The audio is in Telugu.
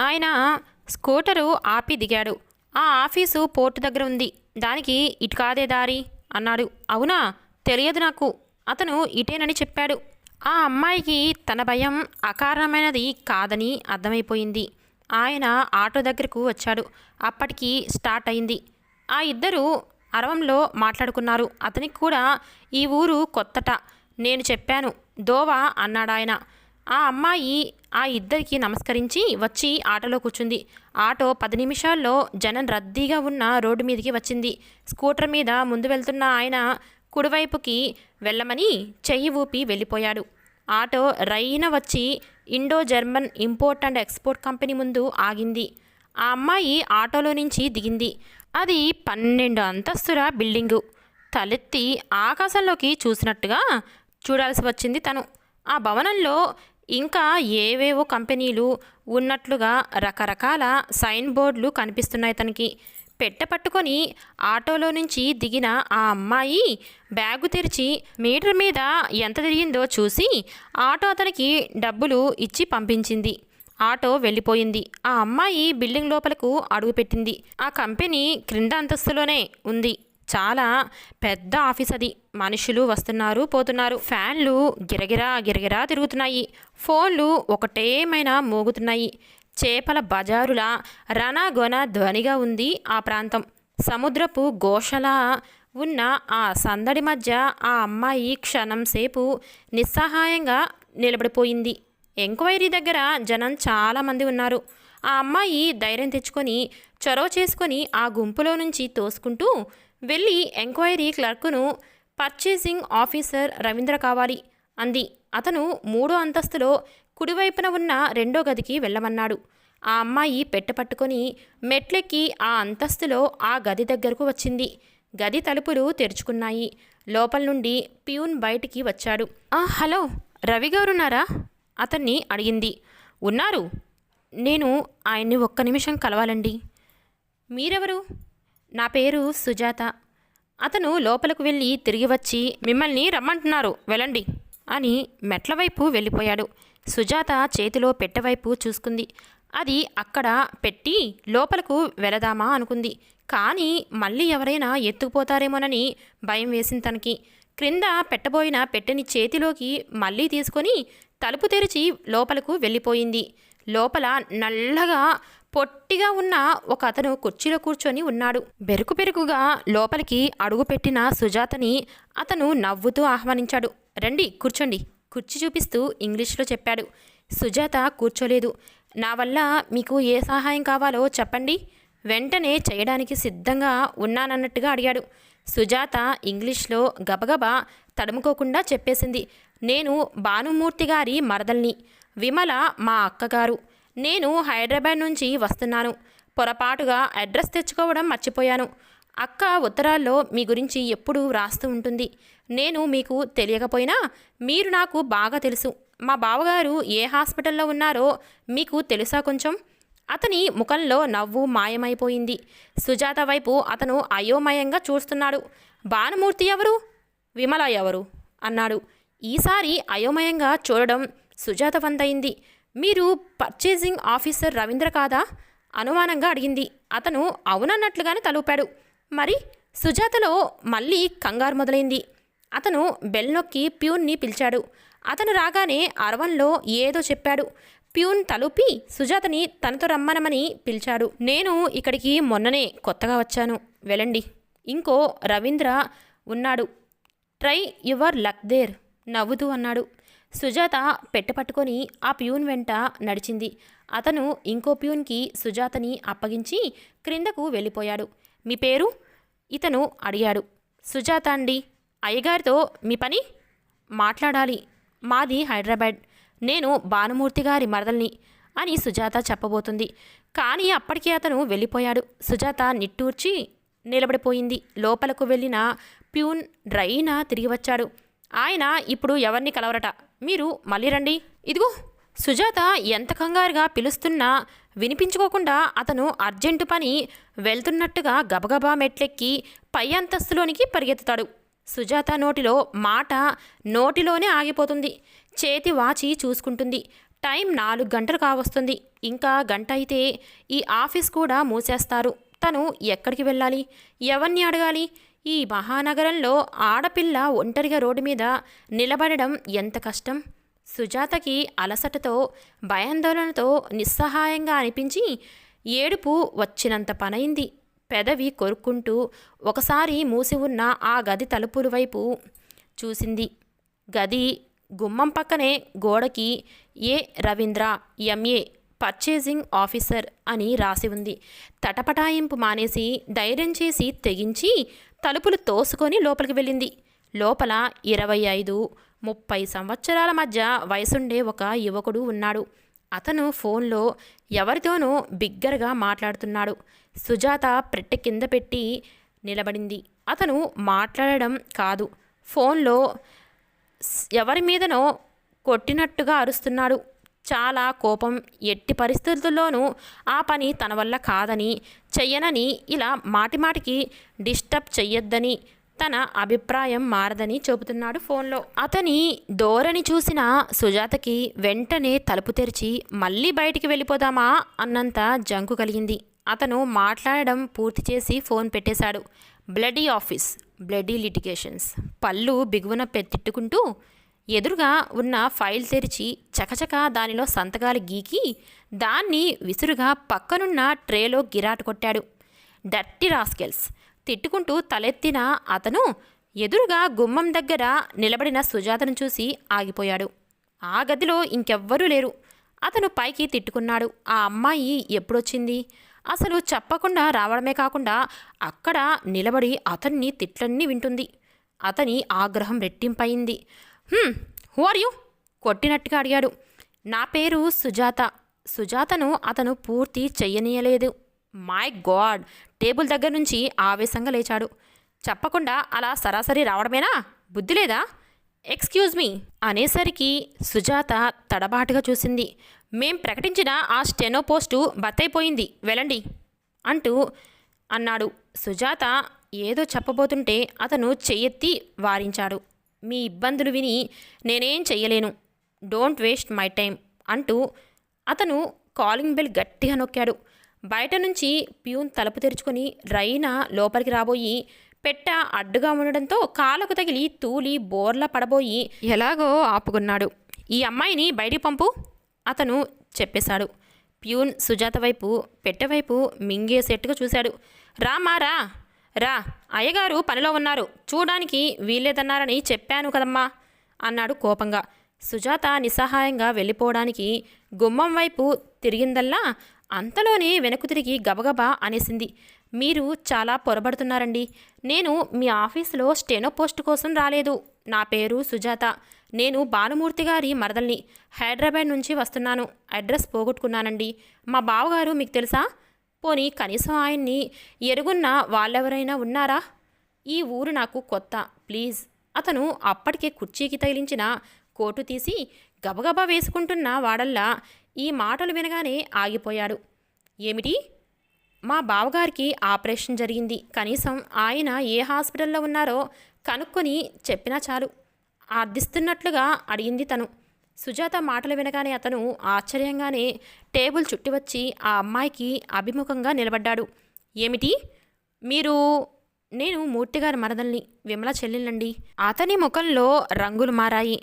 ఆయన స్కూటరు ఆపి దిగాడు. ఆ ఆఫీసు పోర్టు దగ్గర ఉంది. దానికి ఇటు కాదే దారి అన్నాడు. అవునా? తెలియదు నాకు. అతను ఇటేనని చెప్పాడు. ఆ అమ్మాయికి తన భయం అకారణమైనది కాదని అర్థమైపోయింది. ఆయన ఆటో దగ్గరకు వచ్చాడు. అప్పటికి స్టార్ట్ అయింది. ఆ ఇద్దరు అరవంలో మాట్లాడుకున్నారు. అతనికి కూడా ఈ ఊరు కొత్తట. నేను చెప్పాను. దోవా అన్నాడాయన. ఆ అమ్మాయి ఆ ఇద్దరికి నమస్కరించి వచ్చి ఆటోలో కూర్చుంది. ఆటో పది నిమిషాల్లో జనం రద్దీగా ఉన్న రోడ్డు మీదకి వచ్చింది. స్కూటర్ మీద ముందు వెళ్తున్న ఆయన కుడివైపుకి వెళ్ళమని చెయ్యి ఊపి వెళ్ళిపోయాడు. ఆటో రైన వచ్చి Indo German import and export company ముందు ఆగింది. ఆ అమ్మాయి ఆటోలో నుంచి దిగింది. అది పన్నెండు అంతస్తుల బిల్డింగు. తలెత్తి ఆకాశంలోకి చూసినట్టుగా చూడాల్సి వచ్చింది తను. ఆ భవనంలో ఇంకా ఏవేవో కంపెనీలు ఉన్నట్లుగా రకరకాల సైన్ బోర్డులు కనిపిస్తున్నాయి తనకి. పెట్టె పట్టుకొని ఆటోలో నుంచి దిగిన ఆ అమ్మాయి బ్యాగు తెరిచి మీటర్ మీద ఎంత తిరిగిందో చూసి ఆటో అతనికి డబ్బులు ఇచ్చి పంపించింది. ఆటో వెళ్ళిపోయింది. ఆ అమ్మాయి బిల్డింగ్ లోపలకు అడుగుపెట్టింది ఆ కంపెనీ క్రింద అంతస్తులోనే ఉంది. చాలా పెద్ద ఆఫీస్ అది. మనుషులు వస్తున్నారు పోతున్నారు. ఫ్యాన్లు గిరగిరా గిరగిరా తిరుగుతున్నాయి. ఫోన్లు ఒకటేమైనా మోగుతున్నాయి. చేపల బజారుల రణగొన ధ్వనిగా ఉంది ఆ ప్రాంతం. సముద్రపు ఘోషలా ఉన్న ఆ సందడి మధ్య ఆ అమ్మాయి క్షణం సేపు నిస్సహాయంగా నిలబడిపోయింది. ఎంక్వైరీ దగ్గర జనం చాలామంది ఉన్నారు. ఆ అమ్మాయి ధైర్యం తెచ్చుకొని చొరవ చేసుకొని ఆ గుంపులో నుంచి తోసుకుంటూ వెళ్ళి ఎంక్వైరీ క్లర్కును పర్చేసింగ్ ఆఫీసర్ రవీంద్ర కావాలి అంది. అతను మూడో అంతస్తులో కుడివైపున ఉన్న రెండో గదికి వెళ్ళమన్నాడు. ఆ అమ్మాయి పెట్టె పట్టుకొని మెట్లెక్కి ఆ అంతస్తులో ఆ గది దగ్గరకు వచ్చింది. గది తలుపులు తెరుచుకున్నాయి. లోపల నుండి ప్యూన్ బయటికి వచ్చాడు. "ఆ, హలో రవి గారున్నారా అతన్ని అడిగింది. ఉన్నారు. నేను ఆయన్ని ఒక్క నిమిషం కలవాలండి. మీరెవరు? నా పేరు సుజాత. అతను లోపలకు వెళ్ళి తిరిగి వచ్చి మిమ్మల్ని రమ్మంటున్నారు వెళ్ళండి అని మెట్ల వైపు వెళ్ళిపోయాడు. సుజాత చేతిలో పెట్టెవైపు చూసుకుంది. అది అక్కడ పెట్టి లోపలకు వెళదామా అనుకుంది. కానీ మళ్ళీ ఎవరైనా ఎత్తుకుపోతారేమోనని భయం వేసింది తనకి. క్రింద పెట్టబోయిన పెట్టెని చేతిలోకి మళ్ళీ తీసుకొని తలుపు తెరిచి లోపలకు వెళ్ళిపోయింది. లోపల నల్లగా పొట్టిగా ఉన్న ఒక అతను కుర్చీలో కూర్చొని ఉన్నాడు. బెరుకు బెరుకుగా లోపలికి అడుగుపెట్టిన సుజాతని అతను నవ్వుతూ ఆహ్వానించాడు. రండి కూర్చోండి. కుర్చీ చూపిస్తూ ఇంగ్లీష్లో చెప్పాడు. సుజాత కూర్చోలేదు. నా వల్ల మీకు ఏ సహాయం కావాలో చెప్పండి. వెంటనే చేయడానికి సిద్ధంగా ఉన్నానన్నట్టుగా అడిగాడు. సుజాత ఇంగ్లీష్లో గబగబా తడుముకోకుండా చెప్పేసింది. నేను భానుమూర్తి గారి మరదల్ని. విమల మా అక్కగారు. నేను హైదరాబాద్ నుంచి వస్తున్నాను. పొరపాటుగా అడ్రస్ తెచ్చుకోవడం మర్చిపోయాను. అక్క ఉత్తరాల్లో మీ గురించి ఎప్పుడూ వ్రాస్తూ ఉంటుంది. నేను మీకు తెలియకపోయినా మీరు నాకు బాగా తెలుసు. మా బావగారు ఏ హాస్పిటల్లో ఉన్నారో మీకు తెలుసా కొంచెం? అతని ముఖంలో నవ్వు మాయమైపోయింది. సుజాత వైపు అతను అయోమయంగా చూస్తున్నాడు. భానుమూర్తి ఎవరు? విమల ఎవరు? అన్నాడు. ఈసారి అయోమయంగా చూడడం సుజాత వందయింది మీరు పర్చేసింగ్ ఆఫీసర్ రవీంద్ర కాదా? అనుమానంగా అడిగింది. అతను అవునన్నట్లుగానే తలూపాడు. మరి సుజాతలో మళ్ళీ కంగారు మొదలైంది. అతను బెల్ నొక్కి ప్యూన్ని పిలిచాడు. అతను రాగానే అరవంలో ఏదో చెప్పాడు. ప్యూన్ తలుపి సుజాతని తనతో రమ్మనమని పిలిచాడు. నేను ఇక్కడికి మొన్ననే కొత్తగా వచ్చాను. వెళ్ళండి. ఇంకో రవీంద్ర ఉన్నాడు. ట్రై యువర్ లక్ దేర్ నవ్వుతూ అన్నాడు. సుజాత పెట్టపట్టుకొని ఆ ప్యూన్ వెంట నడిచింది. అతను ఇంకో ప్యూన్కి సుజాతని అప్పగించి క్రిందకు వెళ్ళిపోయాడు. మీ పేరు? ఇతను అడిగాడు. సుజాత అండి. అయ్యగారితో మీ పని? మాట్లాడాలి. మాది హైదరాబాద్. నేను భానుమూర్తి గారి మరదల్ని అని సుజాత చెప్పబోతుంది. కానీ అప్పటికే అతను వెళ్ళిపోయాడు. సుజాత నిట్టూర్చి నిలబడిపోయింది. లోపలకు వెళ్ళిన ప్యూన్ డ్రైనా తిరిగి వచ్చాడు. ఆయన ఇప్పుడు ఎవరిని కలవరట? మీరు మళ్ళీ రండి. ఇదిగో సుజాత ఎంత కంగారుగా పిలుస్తున్నా వినిపించుకోకుండా అతను అర్జెంటు పని వెళ్తున్నట్టుగా గబగబా మెట్లెక్కి పై అంతస్తులోనికి పరిగెత్తుతాడు. సుజాత నోటిలో మాట నోటిలోనే ఆగిపోతుంది. చేతి వాచి చూసుకుంటుంది. టైం నాలుగు గంటలు కావస్తుంది. ఇంకా గంట అయితే ఈ ఆఫీస్ కూడా మూసేస్తారు. తను ఎక్కడికి వెళ్ళాలి? ఎవరిని అడగాలి? ఈ మహానగరంలో ఆడపిల్ల ఒంటరిగా రోడ్డు మీద నిలబడడం ఎంత కష్టం? సుజాతకి అలసటతో భయాందోళనతో నిస్సహాయంగా అనిపించి ఏడుపు వచ్చినంత పనైంది. పెదవి కొరుక్కుంటూ ఒకసారి మూసి ఉన్న ఆ గది తలుపుల వైపు చూసింది. గది గుమ్మం పక్కనే గోడకి A Ravindra MA purchasing officer అని రాసి ఉంది. తటపటాయింపు మానేసి ధైర్యం చేసి తెగించి తలుపులు తోసుకొని లోపలికి వెళ్ళింది. లోపల ఇరవై ఐదు ముప్పై సంవత్సరాల మధ్య వయసుండే ఒక యువకుడు ఉన్నాడు. అతను ఫోన్లో ఎవరితోనో బిగ్గరగా మాట్లాడుతున్నాడు. సుజాత పెట్టె కింద పెట్టి నిలబడింది. అతను మాట్లాడడం కాదు. ఫోన్లో ఎవరి మీదనో కొట్టినట్టుగా అరుస్తున్నాడు. చాలా కోపం ఎట్టి పరిస్థితుల్లోనూ ఆ పని తన వల్ల కాదని చెయ్యనని ఇలా మాటిమాటికి డిస్టర్బ్ చెయ్యొద్దని తన అభిప్రాయం మారదని చెబుతున్నాడు ఫోన్లో. అతని ధోరణి చూసిన సుజాతకి వెంటనే తలుపు తెరిచి మళ్ళీ బయటికి వెళ్ళిపోదామా? అన్నంత జంకు కలిగింది. అతను మాట్లాడడం పూర్తి చేసి ఫోన్ పెట్టేశాడు. బ్లడీ ఆఫీస్ బ్లడీ లిటిగేషన్స్ పళ్ళు బిగువన పెత్తిట్టుకుంటూ ఎదురుగా ఉన్న ఫైల్ తెరిచి చకచక దానిలో సంతకాలు గీకి దాన్ని విసురుగా పక్కనున్న ట్రేలో గిరాటు కొట్టాడు. డర్టీ రాస్కెల్స్ తిట్టుకుంటూ తలెత్తిన అతను ఎదురుగా గుమ్మం దగ్గర నిలబడిన సుజాతను చూసి ఆగిపోయాడు. ఆ గదిలో ఇంకెవ్వరూ లేరు. అతను పైకి తిట్టుకున్నాడు. ఆ అమ్మాయి ఎప్పుడొచ్చింది? అసలు చెప్పకుండా రావడమే కాకుండా అక్కడ నిలబడి అతన్ని తిట్లన్నీ వింటుంది. అతని ఆగ్రహం రెట్టింపయింది. హూ ఆర్ యూ కొట్టినట్టుగా అడిగాడు. నా పేరు సుజాత. సుజాతను అతను పూర్తి చెయ్యనీయలేదు. మై గాడ్ టేబుల్ దగ్గర నుంచి ఆవేశంగా లేచాడు. చెప్పకుండా అలా సరాసరి రావడమేనా? బుద్ధి లేదా? ఎక్స్క్యూజ్ మీ అనేసరికి సుజాత తడబాటుగా చూసింది. మేం ప్రకటించిన ఆ స్టెనో పోస్టు బత్తైపోయింది. వెళ్ళండి! అంటూ అన్నాడు. సుజాత ఏదో చెప్పబోతుంటే అతను చెయ్యెత్తి వారించాడు. మీ ఇబ్బందులు విని నేనేం చెయ్యలేను. డోంట్ వేస్ట్ మై టైం అంటూ అతను కాలింగ్ బెల్ గట్టిగా నొక్కాడు. బయట నుంచి ప్యూన్ తలుపు తెరుచుకొని రైనా లోపలికి రాబోయి పెట్ట అడ్డుగా ఉండడంతో కాలకు తగిలి తూలి బోర్లా పడబోయి ఎలాగో ఆపుకున్నాడు. ఈ అమ్మాయిని బయటికి పంపు అతను చెప్పేశాడు. ప్యూన్ సుజాత వైపు పెట్టెవైపు మింగేసేట్టుగా చూశాడు. రామారా రా అయ్యగారు పనిలో ఉన్నారు. చూడడానికి వీల్లేదన్నారని చెప్పాను కదమ్మా అన్నాడు కోపంగా. సుజాత నిస్సహాయంగా వెళ్ళిపోవడానికి గుమ్మం వైపు తిరిగిందల్లా అంతలోనే వెనక్కు తిరిగి గబగబా అనేసింది. మీరు చాలా పొరబడుతున్నారండి. నేను మీ ఆఫీసులో స్టెనో పోస్ట్ కోసం రాలేదు. నా పేరు సుజాత. నేను భానుమూర్తి గారి మరదల్ని హైదరాబాద్ నుంచి వస్తున్నాను. అడ్రస్ పోగొట్టుకున్నానండి. మా బావగారు మీకు తెలుసా? పోనీ కనీసం ఆయన్ని ఎరుగున్న వాళ్ళెవరైనా ఉన్నారా? ఈ ఊరు నాకు కొత్త ప్లీజ్. అతను అప్పటికే కుర్చీకి తగిలించిన కోటు తీసి గబగబా వేసుకుంటున్న వాడల్లా ఈ మాటలు వినగానే ఆగిపోయాడు. ఏమిటి? మా బావగారికి ఆపరేషన్ జరిగింది. కనీసం ఆయన ఏ హాస్పిటల్లో ఉన్నారో కనుక్కొని చెప్పినా చాలు. అర్థిస్తున్నట్లుగా అడిగింది తను. సుజాత మాటలు వినగానే అతను ఆశ్చర్యంగానే టేబుల్ చుట్టి వచ్చి ఆ అమ్మాయికి అభిముఖంగా నిలబడ్డాడు. ఏమిటి? మీరు నేను మూర్తిగారి మరదల్ని విమల చెల్లెలండి అతని ముఖంలో రంగులు మారాయి.